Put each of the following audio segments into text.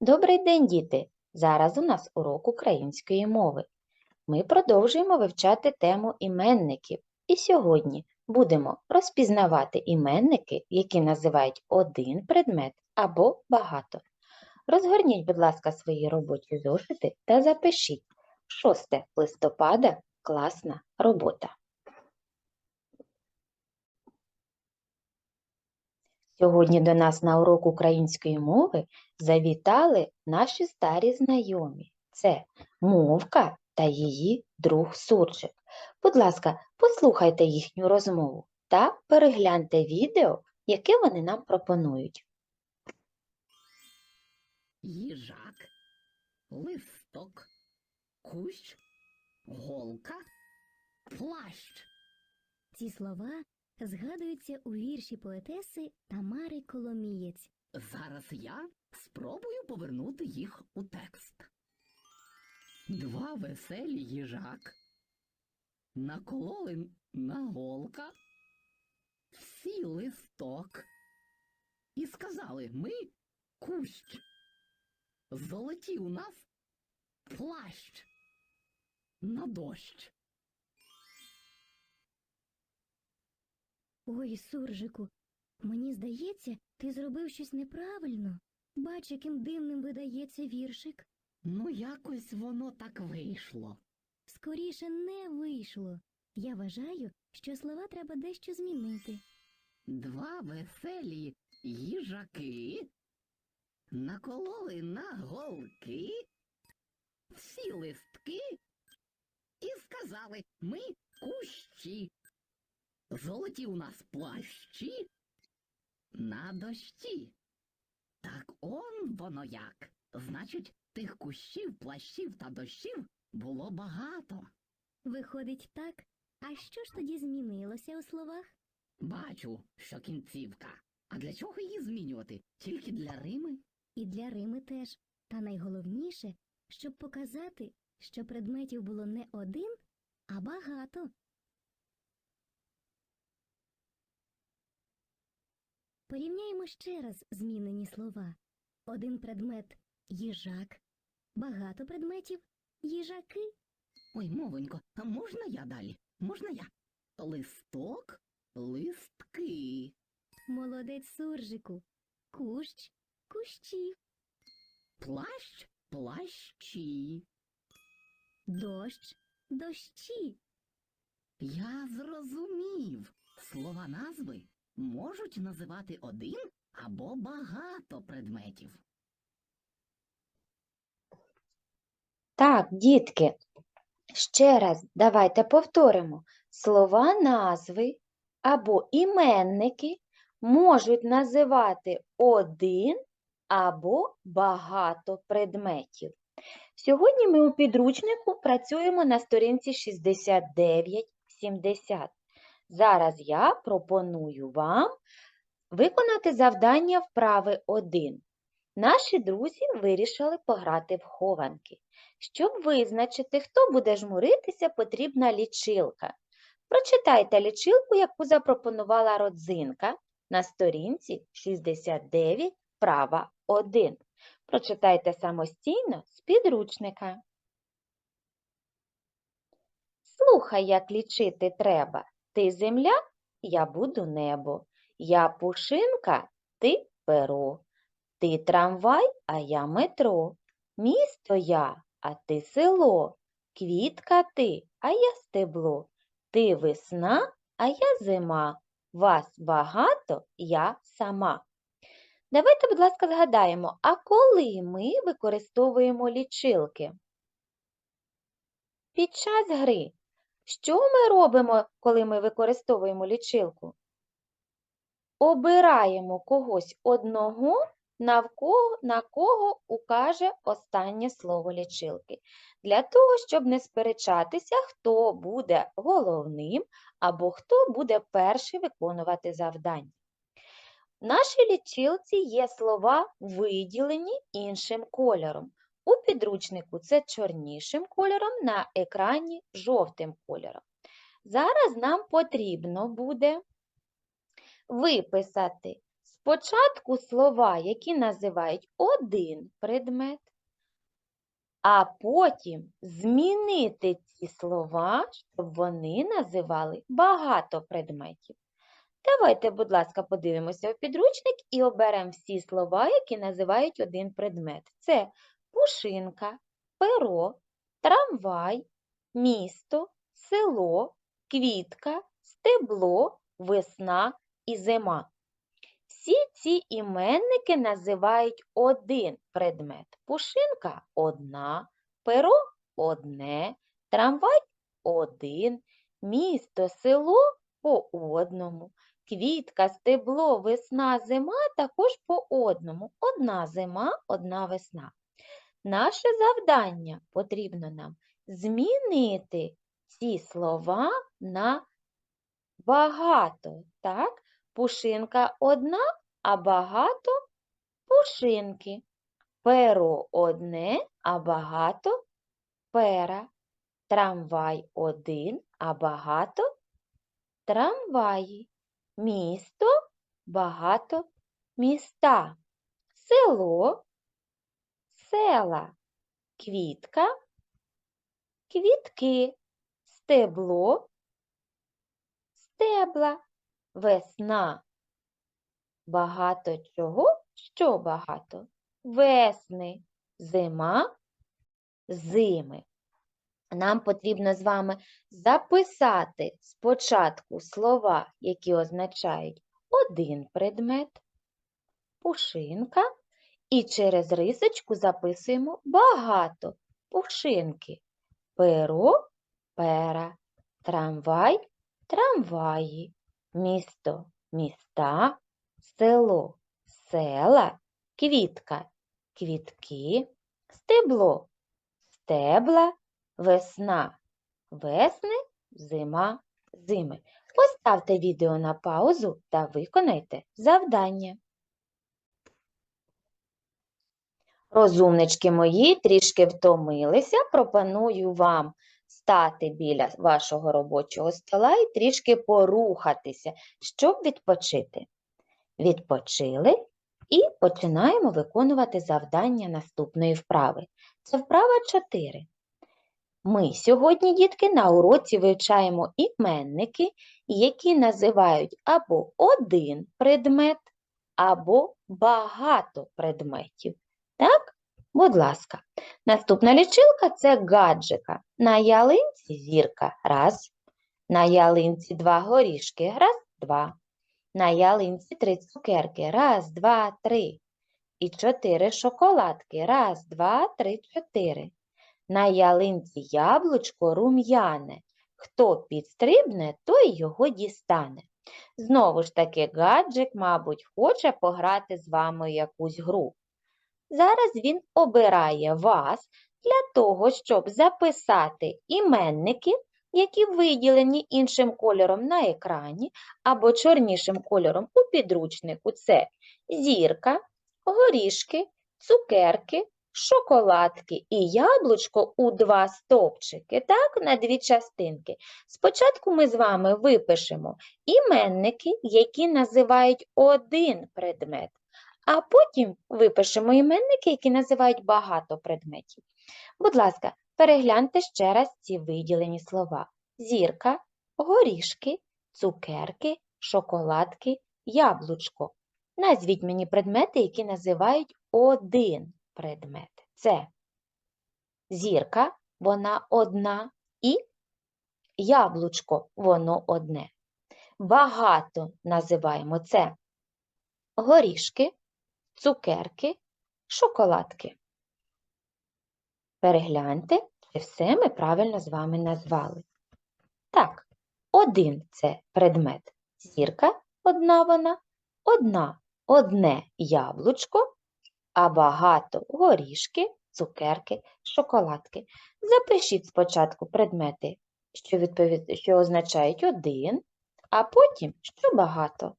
Добрий день, діти! Зараз у нас урок української мови. Ми продовжуємо вивчати тему іменників. І сьогодні будемо розпізнавати іменники, які називають один предмет або багато. Розгорніть, будь ласка, свої робочі зошити та запишіть 6 листопада класна робота. Сьогодні до нас на урок української мови завітали наші старі знайомі. Це мовка та її друг суржик. Будь ласка, послухайте їхню розмову та перегляньте відео, яке вони нам пропонують. їжак, листок, кущ, голка, плащ. Ці слова згадуються у вірші поетеси Тамари Коломієць. Зараз я спробую повернути їх у текст. Два веселі їжак накололи на голка, всі листок і сказали ми кущ. Золоті у нас плащ на дощ. Ой, суржику, мені здається, ти зробив щось неправильно. Бач, яким дивним видається віршик. Ну, якось воно так вийшло. Скоріше не вийшло. Я вважаю, що слова треба дещо змінити. Два веселі їжаки накололи на голки всі листки і сказали ми кущі. Золоті у нас плащі на дощі. Так он воно як. Значить, тих кущів, плащів та дощів було багато. Виходить так. А що ж тоді змінилося у словах? Бачу, що кінцівка. А для чого її змінювати? Тільки для Рими? І для Рими теж. Та найголовніше, щоб показати, що предметів було не один, а багато. Порівняємо ще раз змінені слова. Один предмет їжак, багато предметів їжаки. Ой, мовенько, а можна я далі? Можна я? Листок, листки, Молодець суржику, кущ, кущів, плащ, плащі. дощ, дощі. Я зрозумів. Слова назви можуть називати один або багато предметів. Так, дітки, ще раз давайте повторимо. Слова назви або іменники можуть називати один або багато предметів. Сьогодні ми у підручнику працюємо на сторінці 69-70. Зараз я пропоную вам виконати завдання вправи 1. Наші друзі вирішили пограти в хованки. Щоб визначити, хто буде жмуритися, потрібна лічилка. Прочитайте лічилку, яку запропонувала родзинка на сторінці 69, права 1. Прочитайте самостійно з підручника. Слухай, як лічити треба. Ти земля, я буду небо. Я пушинка, ти перо. Ти трамвай, а я метро. Місто я, а ти село. Квітка ти, а я стебло. Ти весна, а я зима. Вас багато, я сама. Давайте, будь ласка, згадаємо, а коли ми використовуємо лічилки? Під час гри. Що ми робимо, коли ми використовуємо лічилку? Обираємо когось одного, навкого, на кого укаже останнє слово лічилки. Для того, щоб не сперечатися, хто буде головним або хто буде перший виконувати завдання. В нашій лічилці є слова, виділені іншим кольором. У підручнику це чорнішим кольором, на екрані жовтим кольором. Зараз нам потрібно буде виписати спочатку слова, які називають один предмет, а потім змінити ці слова, щоб вони називали багато предметів. Давайте, будь ласка, подивимося в підручник і оберемо всі слова, які називають один предмет. Це пушинка, перо, трамвай, місто, село, квітка, стебло, весна і зима. Всі ці іменники називають один предмет. Пушинка – одна, перо – одне, трамвай – один, місто, село – по одному, квітка, стебло, весна, зима також по одному. Одна зима, одна весна. Наше завдання потрібно нам змінити ці слова на багато. Так? Пушинка одна, а багато пушинки. Перо одне, а багато пера. Трамвай один, а багато трамваї. Місто багато міста. Село села. Квітка квітки. Стебло стебла. Весна. Багато чого? Що багато? Весни. Зима зими. Нам потрібно з вами записати спочатку слова, які означають один предмет, пушинка, і через рисочку записуємо багато пушинки. Перо пера, трамвай трамваї, місто міста, село села, квітка квітки, стебло стебла, весна весни, зима зими. Поставте відео на паузу та виконайте завдання. Розумнички мої трішки втомилися. Пропоную вам стати біля вашого робочого стола і трішки порухатися, щоб відпочити. Відпочили і починаємо виконувати завдання наступної вправи. Це вправа 4. Ми сьогодні, дітки, на уроці вивчаємо іменники, які називають або один предмет, або багато предметів. Будь ласка. Наступна лічилка це гаджика. На ялинці зірка раз. На ялинці два горішки. Раз, два. На ялинці три цукерки. Раз, два, три. І чотири шоколадки. Раз, два, три, чотири. На ялинці яблучко рум'яне. Хто підстрибне, той його дістане. Знову ж таки, гаджик, мабуть, хоче пограти з вами якусь гру. Зараз він обирає вас для того, щоб записати іменники, які виділені іншим кольором на екрані, або чорнішим кольором у підручнику. Це зірка, горішки, цукерки, шоколадки і яблучко у два стовпчики, так, на дві частинки. Спочатку ми з вами випишемо іменники, які називають один предмет а потім випишемо іменники, які називають багато предметів. Будь ласка, перегляньте ще раз ці виділені слова: зірка, горішки, цукерки, шоколадки, яблучко. Назвіть мені предмети, які називають один предмет. Це зірка, вона одна, і яблучко, воно одне. Багато називаємо це горішки, цукерки, шоколадки. Перегляньте, чи все ми правильно з вами назвали. Так, один це предмет зірка, одна вона, одна одне яблучко, а багато горішки, цукерки, шоколадки. Запишіть спочатку предмети, що, відповід... що означають один, а потім що багато.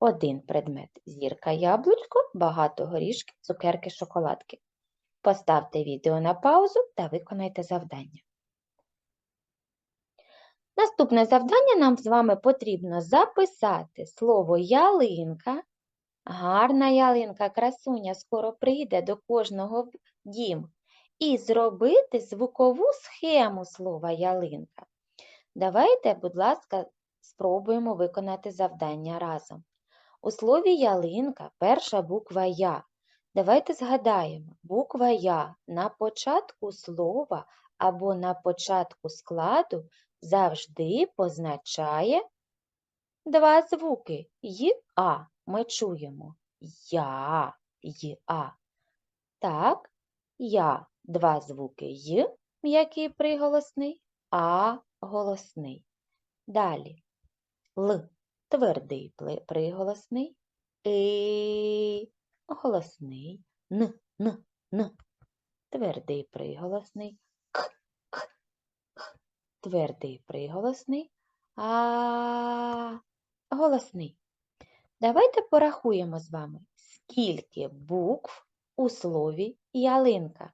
Один предмет – зірка, яблучко, багато горішків, цукерки, шоколадки. Поставте відео на паузу та виконайте завдання. Наступне завдання нам з вами потрібно записати слово ялинка, Гарна ялинка, красуня, скоро прийде до кожного в дім. І зробити звукову схему слова ялинка. Давайте, будь ласка, спробуємо виконати завдання разом. У слові ялинка перша буква Я. Давайте згадаємо, буква Я на початку слова або на початку складу завжди позначає два звуки й а. Ми чуємо я, а. Так, я два звуки й, м'який приголосний, а голосний. Далі л твердий приголосний, і голосний, н, н, н. Твердий приголосний, к, к, х. Твердий приголосний, а голосний. Давайте порахуємо з вами, скільки букв у слові ялинка.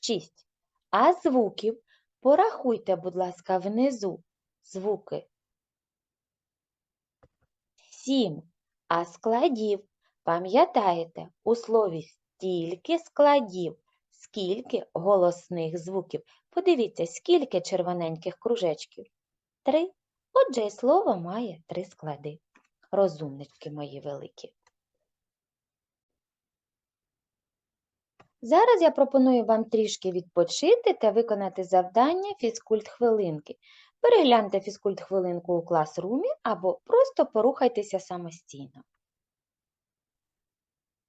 Шість. А звуків порахуйте, будь ласка, внизу звуки. Сім. А складів, пам'ятаєте, у слові стільки складів, скільки голосних звуків. Подивіться, скільки червоненьких кружечків. Три. Отже, і слово має три склади. Розумнички мої великі. Зараз я пропоную вам трішки відпочити та виконати завдання фізкульт-хвилинки. Перегляньте фізкульт-хвилинку у класрумі або просто порухайтеся самостійно.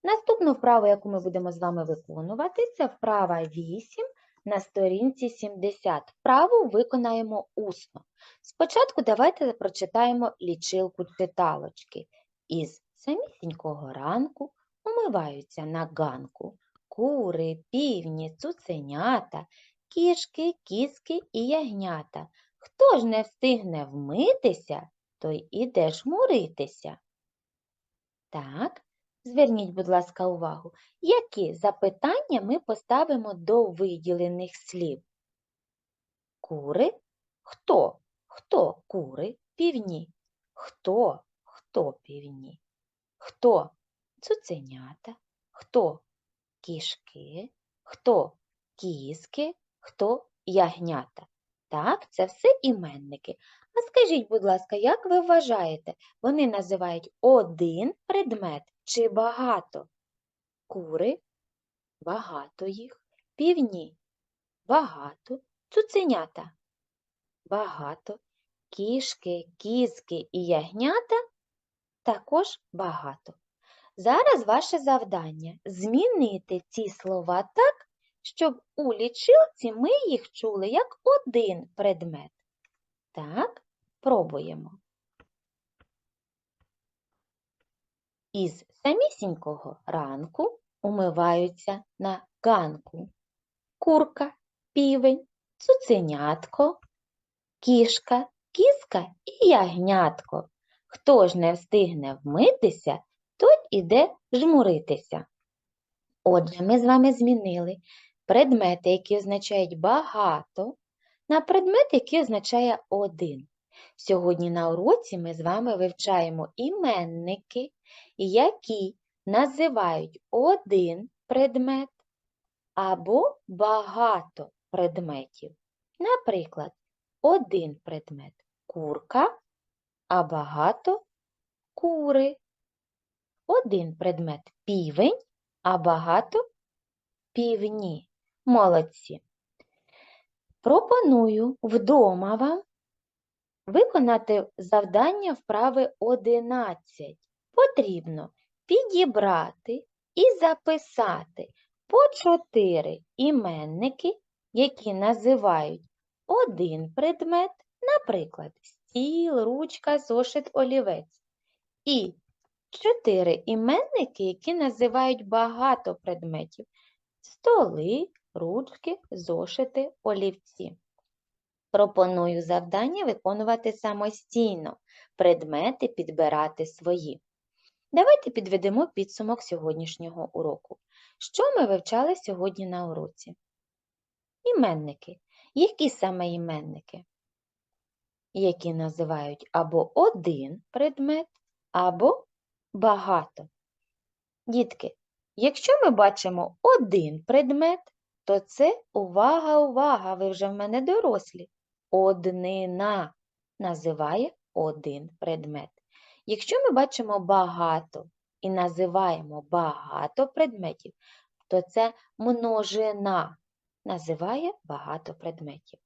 Наступну вправу, яку ми будемо з вами виконувати, це вправа 8 на сторінці 70. Вправу виконаємо усно. Спочатку давайте прочитаємо лічилку читалочки. Із самісінького ранку умиваються на ганку кури, півні, цуценята, кішки, кіски і ягнята. Хто ж не встигне вмитися, той іде жмуритися. Так, зверніть, будь ласка, увагу, які запитання ми поставимо до виділених слів? Кури? Хто? Хто кури? Півні. Хто? Хто півні? Хто? Цуценята. Хто? Кішки. Хто? Кіски. Хто? Ягнята. Так, це все іменники. А скажіть, будь ласка, як ви вважаєте, вони називають один предмет чи багато? Кури? Багато їх. Півні? Багато. Цуценята? Багато. Кішки, кізки і ягнята також багато. Зараз ваше завдання змінити ці слова так, щоб у лічилці ми їх чули як один предмет. Так, пробуємо. Із самісінького ранку умиваються на ганку. Курка, півень, цуценятко, кішка, кіска і ягнятко. Хто ж не встигне вмитися, той іде жмуритися. Отже, ми з вами змінили предмети, які означають багато, на предмет, який означає один. Сьогодні на уроці ми з вами вивчаємо іменники, які називають один предмет або багато предметів. Наприклад, один предмет курка, а багато кури. Один предмет півень, а багато півні. Молодці. Пропоную вдома вам виконати завдання вправи 11. Потрібно підібрати і записати по чотири іменники, які називають один предмет, наприклад, стіл, ручка, зошит, олівець. І чотири іменники, які називають багато предметів столи, ручки, зошити, олівці. Пропоную завдання виконувати самостійно, предмети підбирати свої. Давайте підведемо підсумок сьогоднішнього уроку. Що ми вивчали сьогодні на уроці? Іменники. Які саме іменники? Які називають або один предмет, або багато. Дітки, якщо ми бачимо один предмет, то це увага, увага, ви вже в мене дорослі. Однина називає один предмет. Якщо ми бачимо багато і називаємо багато предметів, то це множина називає багато предметів.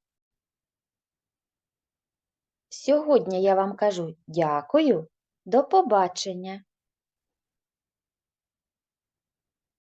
Сьогодні я вам кажу дякую, до побачення.